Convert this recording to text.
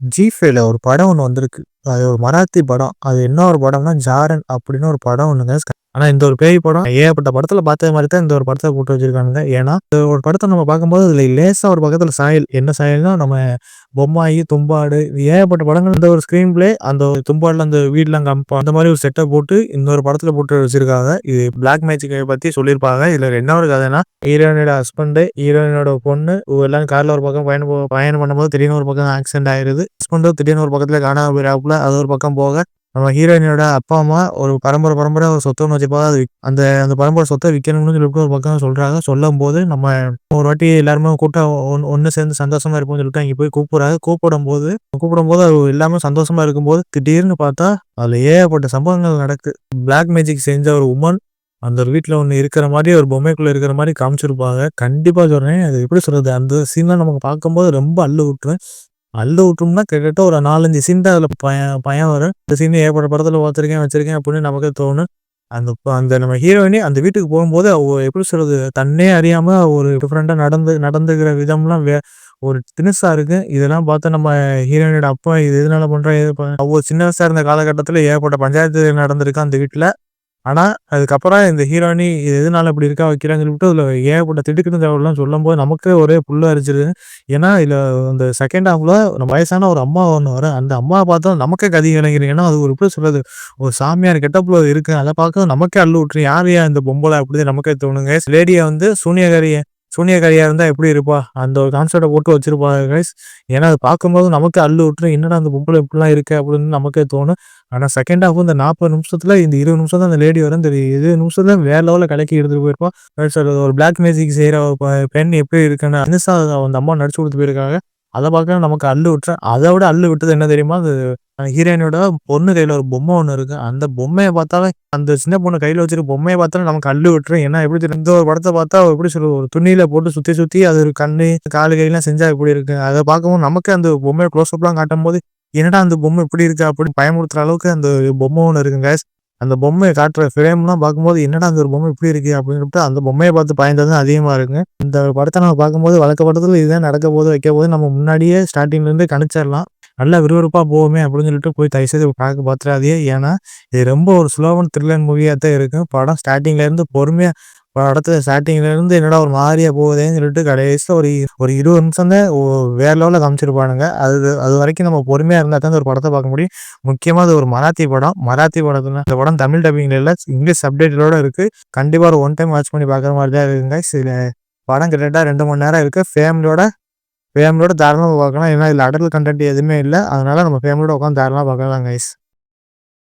ஜிஃபேல ஒரு படம் ஒன்று வந்திருக்கு. அது ஒரு மராத்தி படம். அது என்ன ஒரு படம்னா, ஜாரன் அப்படின்னு ஒரு படம் ஒன்றுங்க ஆனா இந்த ஒரு பேய் படம் ஏகப்பட்ட படத்துல பார்த்த மாதிரி தான் இந்த ஒரு படத்தை போட்டு வச்சிருக்காங்க ஏன்னா, இந்த ஒரு படத்தை நம்ம பார்க்கும்போது அதுல லேசா ஒரு பக்கத்துல சாயல். என்ன சாயல்னா, நம்ம பொம்மாயி, தும்பாடு ஏகப்பட்ட படங்கள் இந்த ஒரு ஸ்க்ரீன் பிளே அந்த ஒரு தும்பாடுல அந்த வீடுலாம் கம்பா அந்த மாதிரி ஒரு செட்டை போட்டு இன்னொரு படத்துல போட்டு வச்சிருக்காங்க. இது பிளாக் மேஜிக்க பத்தி சொல்லியிருப்பாங்க. இதுல என்ன ஒரு கதைன்னா, ஹீரோயினோட ஹஸ்பண்ட், ஹீரோயினோட பொண்ணு எல்லாரும் கார்ல ஒரு பக்கம் பயணம் பயணம் பண்ணும்போது திடீர்னு ஒரு பக்கம் ஆக்சிடென்ட் ஆயிருது. ஹஸ்பண்டும் திடீர்னு ஒரு பக்கத்துல காணாம போயிடாப்புல அது ஒரு பக்கம் போக, நம்ம ஹீரோயினோட அப்பா, அம்மா ஒரு பரம்பரை பரம்பரை ஒரு சொத்து வச்சுப்பா அது அந்த அந்த பரம்பரை சொத்தை விற்கணும்னு சொல்லிட்டு ஒரு பக்கம் சொல்றாங்க. சொல்லும்போது நம்ம ஒரு வாட்டி எல்லாருமே கூட்டம் ஒன்று ஒன்று சேர்ந்து சந்தோஷமா இருப்போம்னு சொல்லிட்டு அங்கே போய் கூப்பிடுறாங்க. கூப்பிடும்போது கூப்பிடும்போது அது எல்லாமே சந்தோஷமா இருக்கும்போது, திடீர்னு பார்த்தா அதுல ஏகப்பட்ட சம்பவங்கள் நடக்குது. பிளாக் மேஜிக் செஞ்ச ஒரு உமன் அந்த ஒரு வீட்டில் ஒன்று இருக்கிற மாதிரி ஒரு பொம்மைக்குள்ளே இருக்கிற மாதிரி காமிச்சிருப்பாங்க. கண்டிப்பாக சொல்கிறேன் அது எப்படி சொல்கிறது அந்த சீன்லாம் நமக்கு பார்க்கும்போது ரொம்ப அள்ளு விட்டுரும். அள்ளு விட்டோம்னா கிட்டத்தட்ட ஒரு 4, 5 சீன் தான் பயம் பயம் வரும். இந்த சீன் ஏகப்பட்ட படத்தில் பார்த்துருக்கேன், வச்சுருக்கேன் அப்படின்னு நமக்கு தோணும். அந்த அந்த நம்ம ஹீரோயினி அந்த வீட்டுக்கு போகும்போது, அவ எப்படி சொல்றது? தன்னே அறியாம ஒரு டிஃப்ரெண்ட்டாக நடந்து நடந்துக்கிற விதம்லாம் வே ஒரு தினுசாக இருக்கு. இதெல்லாம் பார்த்து நம்ம ஹீரோயினோட அப்பா இது எதனால பண்ணுறோம் இது ப சின்ன வயசாக இருந்த காலகட்டத்தில் ஏகப்பட்ட பஞ்சாயத்து நடந்திருக்கு அந்த வீட்டில் ஆனால் அதுக்கப்புறம் இந்த ஹீரோயினி இது எதனால இப்படி இருக்கா வைக்கிறான்னு சொல்லிட்டு அதில் ஏகப்பட்ட திடுக்குன்னு சொல்லும் சொல்லும்போது நமக்கே ஒரே புல்லு அரிச்சிருது. ஏன்னா, இதில் அந்த செகண்ட் ஹாஃபில் நம்ம வயசான ஒரு அம்மா ஒன்று வரும். அந்த அம்மாவை பார்த்தா நமக்கே கதி இறங்கிறேன் ஏன்னா, அது ஒரு எப்படி சொல்கிறது ஒரு சாமியார் கெட்டப்புல இருக்குது அதை பார்க்கவும் நமக்கே அள்ளு விட்டுரும். யாருய்யா இந்த பொம்பளை அப்படிதான் நமக்கே தோணுங்க. லேடியை வந்து சூனியகாரியை சூனியக்காரியாக இருந்தால் எப்படி இருப்பா? அந்த ஒரு கான்செப்டை போட்டு வச்சிருப்பாங்க கைஸ். ஏன்னா, அது பார்க்கும்போது நமக்கு அள்ளு விட்டுரும். என்னடா அந்த பொம்பளை இப்படிலாம் இருக்கு அப்படின்னு நமக்கே தோணும். ஆனால் செகண்ட் ஹாஃப் இந்த நாற்பது நிமிஷத்தில் இந்த 20 நிமிஷம் தான் அந்த லேடி வரும். தெரியும் இருபது நிமிஷத்தில் வேற லெவலில் கலக்கி எடுத்துகிட்டு போயிருப்போம் சொல்றது? ஒரு பிளாக் மேஜிக் செய்கிற பெண் எப்படி இருக்குன்னு அனுசா அந்த அம்மா நடிச்சு கொடுத்து போயிருக்காங்க. அதை பார்க்க நமக்கு அள்ளு விட்டுறேன் அதை விட அள்ளு விட்டது என்ன தெரியுமா? அது ஹீரோயினோட பொண்ணு கையில் ஒரு பொம்மை ஒன்று இருக்கு. அந்த பொம்மையை பார்த்தாலே அந்த சின்ன பொண்ணு கையில் வச்சிருக்க பொம்மையை பார்த்தாலே நமக்கு அள்ளு விட்டுரும். ஏன்னா, எப்படி தெரியும்? இந்த ஒரு படத்தை பார்த்தா எப்படி சொல்றது? ஒரு துணியில போட்டு சுற்றி சுற்றி அது ஒரு கண்ணு, காலு, கையெல்லாம் செஞ்சால் எப்படி இருக்கு? அதை பார்க்கவும் நமக்கு அந்த பொம்மையை க்ளோஸ் அப்லாம் காட்டும்போது, என்னடா அந்த பொம்மை இப்படி இருக்கு? அப்படின்னு பயமுறுத்துற அளவுக்கு அந்த பொம்மை ஒன்று இருக்குங்க அந்த பொம்மையை காட்டுற ஃப்ரேம்லாம் பார்க்கும்போது, என்னடா அந்த ஒரு பொம்மை இப்படி இருக்கு? அப்படின்னு சொல்லிட்டு அந்த பொம்மையை பார்த்து பயந்தது தான் அதிகமா இருக்குங்க. இந்த படத்தை நம்ம பார்க்கும்போது வழக்க படத்தில் இதுதான் நடக்க போது வைக்க போது நம்ம முன்னாடியே ஸ்டார்டிங்லேருந்து கணிச்சிடலாம் நல்லா விறுவிறுப்பாக போகுமே அப்படின்னு சொல்லிட்டு போய் தயவுசெய்து பார்க்க பார்த்துடாதே ஏன்னா, இது ரொம்ப ஒரு ஸ்லோவன் த்ரில்லர் மூவியாக தான் இருக்கும். படம் ஸ்டார்ட்டிங்ல இருந்து படத்துல ஸ்டார்ட்டிங்ல இருந்து என்னடா ஒரு மாதிரியா போகுதேன்னு சொல்லிட்டு கடைசில ஒரு ஒரு 20 நிமிஷம் தான் வேற லெவலில் காமிச்சிருப்பானுங்க. அது வரைக்கும் நம்ம பொறுமையா இருந்தா தான் ஒரு படத்தை பார்க்க முடியும். முக்கியமா அது ஒரு மராத்தி படம். மராத்தி படத்துல இந்த படம் தமிழ் டப்பிங்ல இல்ல. இங்கிலீஷ் சப்டைட்டிலோட இருக்கு. கண்டிப்பா ஒரு ஒன் டைம் வாட்ச் பண்ணி பார்க்குற மாதிரி தான் இருக்குங்க. சில படம் கிட்டத்தட்ட ரெண்டு மணி நேரம் இருக்கு. ஃபேமிலியோட ஃபேமிலியோட தாராளமாக பார்க்கலாம். ஏன்னா, இதில் அடல் கண்டென்ட் எதுவுமே இல்லை அதனால நம்ம ஃபேமிலியோட உட்காந்து தாராளமாக பார்க்கலாம் கைஸ்.